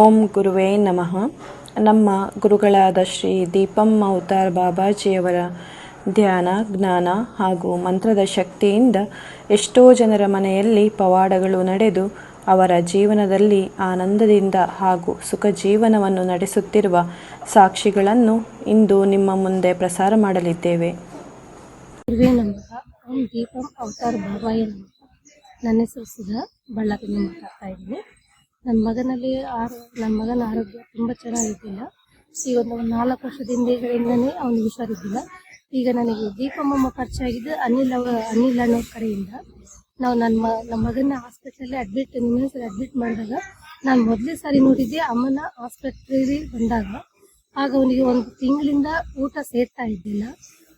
ಓಂ ಗುರುವೇ ನಮಃ. ನಮ್ಮ ಗುರುಗಳಾದ ಶ್ರೀ ದೀಪಂ ಅವತಾರ್ ಬಾಬಾಜಿಯವರ ಧ್ಯಾನ, ಜ್ಞಾನ ಹಾಗೂ ಮಂತ್ರದ ಶಕ್ತಿಯಿಂದ ಎಷ್ಟೋ ಜನರ ಮನೆಯಲ್ಲಿ ಪವಾಡಗಳು ನಡೆದು ಅವರ ಜೀವನದಲ್ಲಿ ಆನಂದದಿಂದ ಹಾಗೂ ಸುಖ ಜೀವನವನ್ನು ನಡೆಸುತ್ತಿರುವ ಸಾಕ್ಷಿಗಳನ್ನು ಇಂದು ನಿಮ್ಮ ಮುಂದೆ ಪ್ರಸಾರ ಮಾಡಲಿದ್ದೇವೆ. ನನ್ನ ಹೆಸರು ಸುಧಾ. ಮಾತಾಡ್ತಾ ಇದ್ದೀನಿ. ನನ್ನ ಮಗನಲ್ಲಿ ಆರೋ ನನ್ನ ಮಗನ ಆರೋಗ್ಯ ತುಂಬ ಚೆನ್ನಾಗಿದ್ದಿಲ್ಲ ಈಗ ಒಂದು ನಾಲ್ಕು ವರ್ಷದ ಹಿಂದೆಗಳಿಂದನೇ ಅವನಿಗೆ ಹುಷಾರಿದ್ದಿಲ್ಲ ಈಗ ನನಗೆ ದೀಪಮ್ಮಮ್ಮ ಪರಿಚಯ ಅನಿಲ್ ಅವ ಅನಿಲ್ ಅನ್ನೋ ಕಡೆಯಿಂದ. ನಾವು ನನ್ನ ಮ ನಮ್ಮ ಮಗನ ಆಸ್ಪತ್ರೆಯಲ್ಲಿ ಅಡ್ಮಿಟ್ ಅಡ್ಮಿಟ್ ಮಾಡಿದಾಗ ನಾನು ಮೊದಲೇ ಸಾರಿ ನೋಡಿದ್ದೆ ಅಮ್ಮನ ಆಸ್ಪತ್ರೆಗೆ ಬಂದಾಗ. ಆಗ ಅವನಿಗೆ ಒಂದು ತಿಂಗಳಿಂದ ಊಟ ಸೇರ್ತಾ ಇದ್ದಿಲ್ಲ.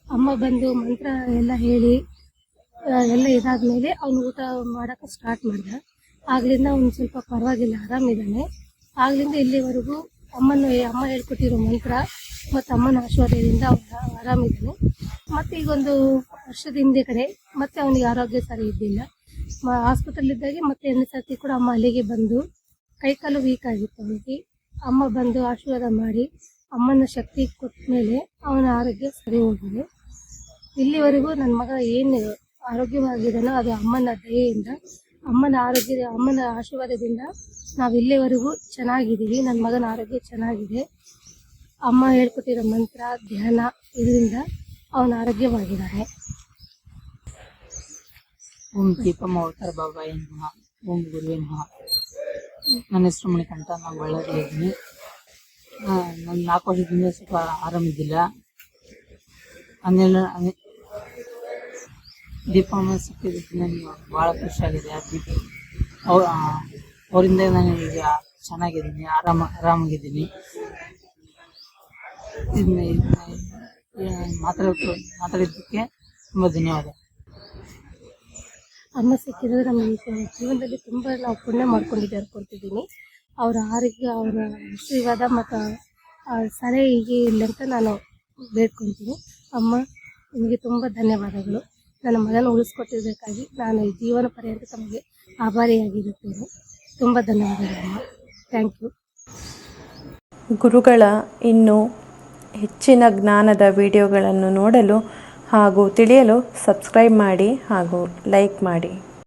ಅಮ್ಮ ಬಂದು ಮಂತ್ರ ಎಲ್ಲ ಹೇಳಿ ಆ, ಎಲ್ಲ ಇದಾದ್ಮೇಲೆ ಅವನು ಊಟ ಮಾಡಕ್ಕೆ ಸ್ಟಾರ್ಟ್ ಮಾಡ್ದ. ಆಗ್ಲಿಂದ ಅವ್ನು ಸ್ವಲ್ಪ ಪರವಾಗಿಲ್ಲ, ಆರಾಮಿದ್ದಾನೆ. ಆಗ್ಲಿಂದ ಇಲ್ಲಿವರೆಗೂ ಅಮ್ಮನ ಅಮ್ಮ ಹೇಳ್ಕೊಟ್ಟಿರೋ ಮಂತ್ರ ಮತ್ತು ಅಮ್ಮನ ಆಶೀರ್ವಾದದಿಂದ ಅವನು ಆರಾಮಿದ್ದಾನೆ. ಮತ್ತೆ ಈಗ ಒಂದು ವರ್ಷದ ಹಿಂದೆ ಕಡೆ ಮತ್ತೆ ಅವನಿಗೆ ಆರೋಗ್ಯ ಸರಿ ಇದ್ದಿಲ್ಲ. ಹಾಸ್ಪಿಟಲ್ ಮತ್ತೆ ಎರಡನೇ ಸರ್ತಿ ಕೂಡ ಅಮ್ಮ ಅಲ್ಲಿಗೆ ಬಂದು ಕೈಕಾಲು ವೀಕ್ ಆಗಿತ್ತು ಅವನಿಗೆ. ಅಮ್ಮ ಬಂದು ಆಶೀರ್ವಾದ ಮಾಡಿ ಅಮ್ಮನ ಶಕ್ತಿ ಕೊಟ್ಟ ಮೇಲೆ ಅವನ ಆರೋಗ್ಯ ಸರಿ ಹೋಗಿದೆ. ಇಲ್ಲಿವರೆಗೂ ನನ್ನ ಮಗ ಏನು ಆರೋಗ್ಯವಾಗಿದ್ದಾನೋ ಅದು ಅಮ್ಮನ ದಯೆಯಿಂದ ಅಮ್ಮನ ಆರೋಗ್ಯದ, ಅಮ್ಮನ ಆಶೀರ್ವಾದದಿಂದ ನಾವು ಇಲ್ಲಿವರೆಗೂ ಚೆನ್ನಾಗಿದ್ದೀವಿ. ನನ್ನ ಮಗನ ಆರೋಗ್ಯ ಚೆನ್ನಾಗಿದೆ. ಅಮ್ಮ ಹೇಳ್ಕೊಟ್ಟಿರೋ ಮಂತ್ರ, ಧ್ಯಾನ ಇದರಿಂದ ಅವನ ಆರೋಗ್ಯವಾಗಿದ್ದಾನೆ. ಓಂ ದೀಪಮ್ಮ ಅವತಾರ ಬಾಬಾ ನಮಃ. ಓಂ ಗುರುವೇ ನನ್ನ ಹೆಸರು ಮಣಿಕಂಠ, ನಾನು ಬಳ್ಳಾರಿ ಇದ್ದೀನಿ. ನನ್ನ ನಾಲ್ಕು ವರ್ಷದಿಂದ ಸ್ವಲ್ಪ ಆರಾಮಿದ್ದಿಲ್ಲ. ಹನ್ನೆರಡು ದೀಪಮ್ಮ ಸಿಕ್ಕಿದ್ದಕ್ಕೆ ನನಗೆ ಭಾಳ ಖುಷಿಯಾಗಿದೆ. ದೀಪ ಅವ್ರ ಅವರಿಂದ ನಾನು ಈಗ ಚೆನ್ನಾಗಿದ್ದೀನಿ, ಆರಾಮ, ಆರಾಮಾಗಿದ್ದೀನಿ. ಇದನ್ನ ಮಾತಾಡಿದ್ದಕ್ಕೆ ತುಂಬ ಧನ್ಯವಾದ. ಅಮ್ಮ ಸಿಕ್ಕಿದ್ರೆ ನಮ್ಮ ಜೀವನದಲ್ಲಿ ತುಂಬ ನಾವು ಪುಣ್ಯ ಮಾಡ್ಕೊಂಡಿದ್ದೆ ಅನ್ಕೊಳ್ತಿದ್ದೀನಿ. ಅವರ ಆರೋಗ್ಯ, ಅವರ ಆಶೀರ್ವಾದ ಮತ್ತು ಸಲಹೆ ಹೀಗೆ ಇಲ್ಲ ಅಂತ ನಾನು ಬೇಡ್ಕೊತೀನಿ. ಅಮ್ಮ, ನಿಮಗೆ ತುಂಬ ಧನ್ಯವಾದಗಳು. ನನ್ನ ಮಗನ ಉಳಿಸ್ಕೊಟ್ಟಿದ್ದಕ್ಕಾಗಿ ನಾನು ಈ ಜೀವನ ಪರ್ಯಂತ ತಮಗೆ ಆಭಾರಿಯಾಗಿರುತ್ತೇನೆ. ತುಂಬ ಧನ್ಯವಾದಗಳಮ್ಮ ಥ್ಯಾಂಕ್ ಯು ಗುರುಗಳ ಇನ್ನೂ ಹೆಚ್ಚಿನ ಜ್ಞಾನದ ವಿಡಿಯೋಗಳನ್ನು ನೋಡಲು ಹಾಗೂ ತಿಳಿಯಲು ಸಬ್ಸ್ಕ್ರೈಬ್ ಮಾಡಿ ಹಾಗೂ ಲೈಕ್ ಮಾಡಿ.